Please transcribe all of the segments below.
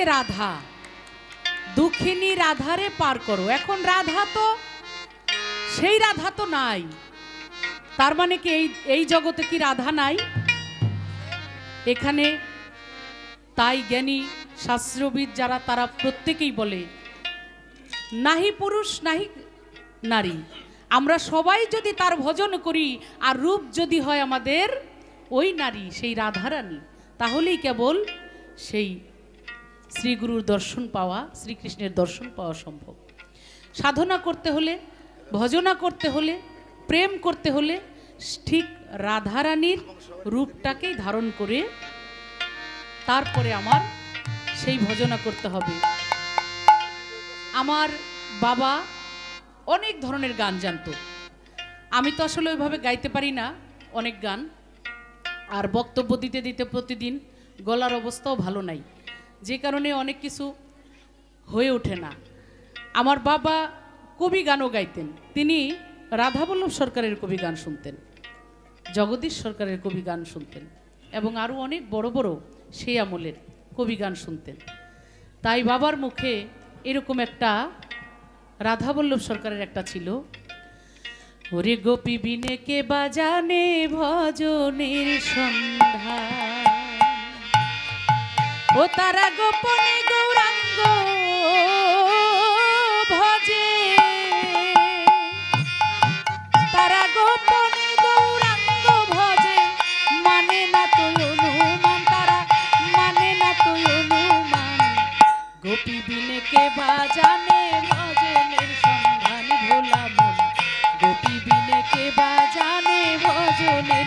রাধা, দুঃখিনী রাধারে পার করো। এখন রাধা তো, সেই রাধা তো নাই। তার মানে কি এই এই জগতে কি রাধা নাই? এখানে তাই জ্ঞানী শাস্ত্রবিদ যারা, তারা প্রত্যেকেই বলে, নাহি পুরুষ, নাহি নারী। আমরা সবাই যদি তার ভজন করি, আর রূপ যদি হয় আমাদের ওই নারী, সেই রাধারানী তাহলেই কেবল সেই শ্রীগুরুর দর্শন পাওয়া, শ্রীকৃষ্ণের দর্শন পাওয়া সম্ভব। সাধনা করতে হলে, ভজনা করতে হলে, প্রেম করতে হলে ঠিক রাধারানীর রূপটাকেই ধারণ করে তারপরে আমার সেই ভজনা করতে হবে। আমার বাবা অনেক ধরনের গান জানতো। আমি তো আসলে ওইভাবে গাইতে পারি না, অনেক গান। আর বক্তব্য দিতে দিতে প্রতিদিন গলার অবস্থাও ভালো নাই। যে কারণে অনেক কিছু হয়ে ওঠে না। আমার বাবা কবি গানও গাইতেন। তিনি রাধাবল্লভ সরকারের কবি গান শুনতেন, জগদীশ সরকারের কবি গান শুনতেন এবং আরও অনেক বড় বড় সেই আমলের কবি গান শুনতেন। তাই বাবার মুখে এরকম একটা রাধাবল্লভ সরকারের একটা ছিল। ওরে গোপী বিনে কে বাজানে ভজনের সন্ধ্যা ও তারা গোপনে গৌরাঙ্গ ভজে। তারা গোপনে গৌরাঙ্গ ভজে। মানে না তো অনুমান তারা মানে না তো অনুমান। গোপী বিনে কে বাজানে ভজনের সন্ধান ভোলা মন। গোপী বিনে কে বাজানে ভজনের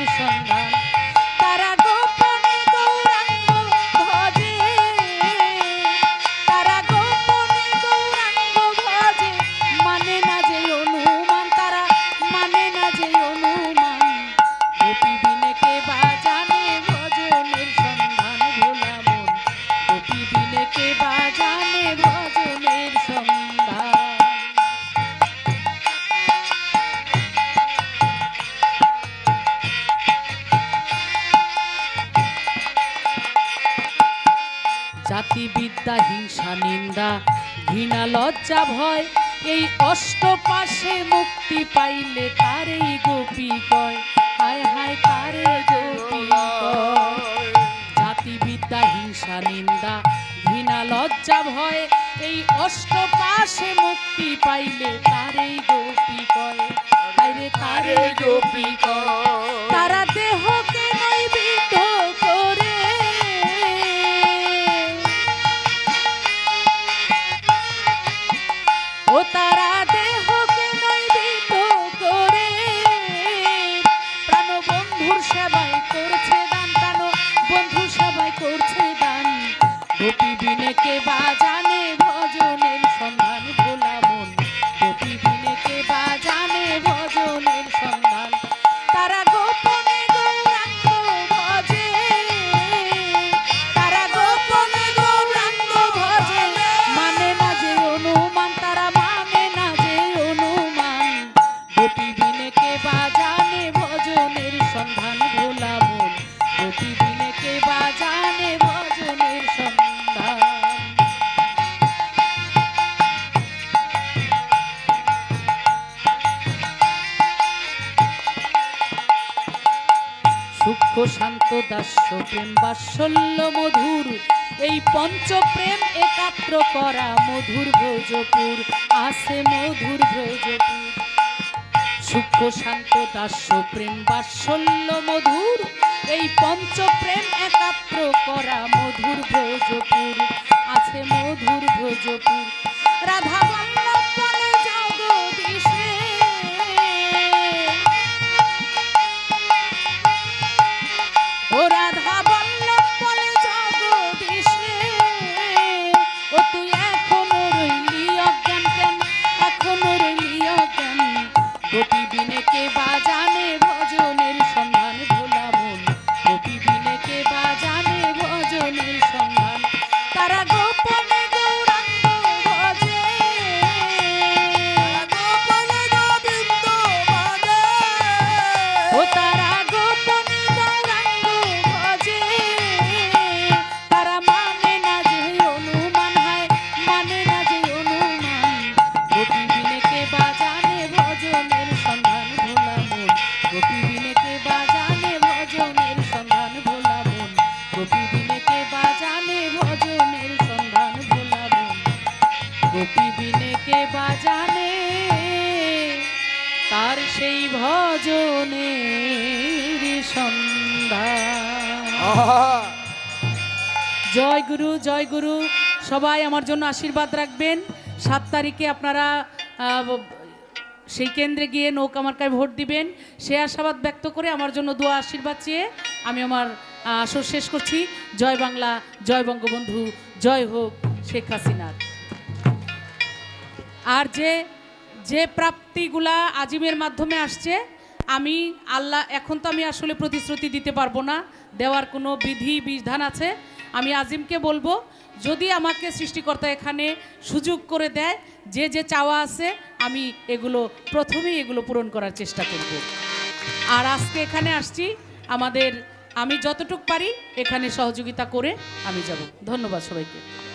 জাতিবিদ্যা হিংসা, নিন্দা, ঘৃণা, লজ্জা, ভয়, এই অষ্টপাশে মুক্তি পাইলে তারেই গোপী কয় হায় হায়, তারে গোপী কয় জাতিবিদ্যা হিংসা, নিন্দা, ঘৃণা, লজ্জা, ভয়, এই অষ্টপাশে মুক্তি পাইলে তারেই গোপী কয় তারে গোপী কয় তারা দেহকে করছে দান প্রাণ বন্ধু সবাই করছে দান। ভজনের দাস্য প্রেম বাৎসল্য মধুর। এই পঞ্চপ্রেম একাত্র করা মধুর ভোজপুর। আছে মধুর ভোজপুর। সূক্ষ্ম শান্ত দাস্য প্রেম বাৎসল্য মধুর। এই পঞ্চপ্রেম একাত্র করা মধুর ভোজপুর। আছে মধুর ভোজপুর। রাধা ভজনের সন্ধ্যা! জয় গুরু জয় গুরু। সবাই আমার জন্য আশীর্বাদ রাখবেন। সাত তারিখে আপনারা সেই কেন্দ্রে গিয়ে নৌকা মার্কায় ভোট দিবেন। সে আশাবাদ ব্যক্ত করে আমার জন্য দোয়া আশীর্বাদ চেয়ে আমি আমার আসর শেষ করছি। জয় বাংলা জয় বঙ্গবন্ধু জয় হোক শেখ হাসিনার। আর যে যে প্রাপ্তিগুলা আজিমের মাধ্যমে আসছে, আমি আল্লাহ, এখন তো আমি আসলে প্রতিশ্রুতি দিতে পারব না, দেওয়ার কোনো বিধি, বিধান আছে। আমি আজিমকে বলব, যদি আমাকে সৃষ্টিকর্তা এখানে সুযোগ করে দেয়, যে যে চাওয়া আছে, আমি এগুলো, প্রথমেই এগুলো পূরণ করার চেষ্টা করব। আর আজকে এখানে আসছি, আমাদের, আমি যতটুক পারি, এখানে সহযোগিতা করে আমি যাব। ধন্যবাদ সবাইকে।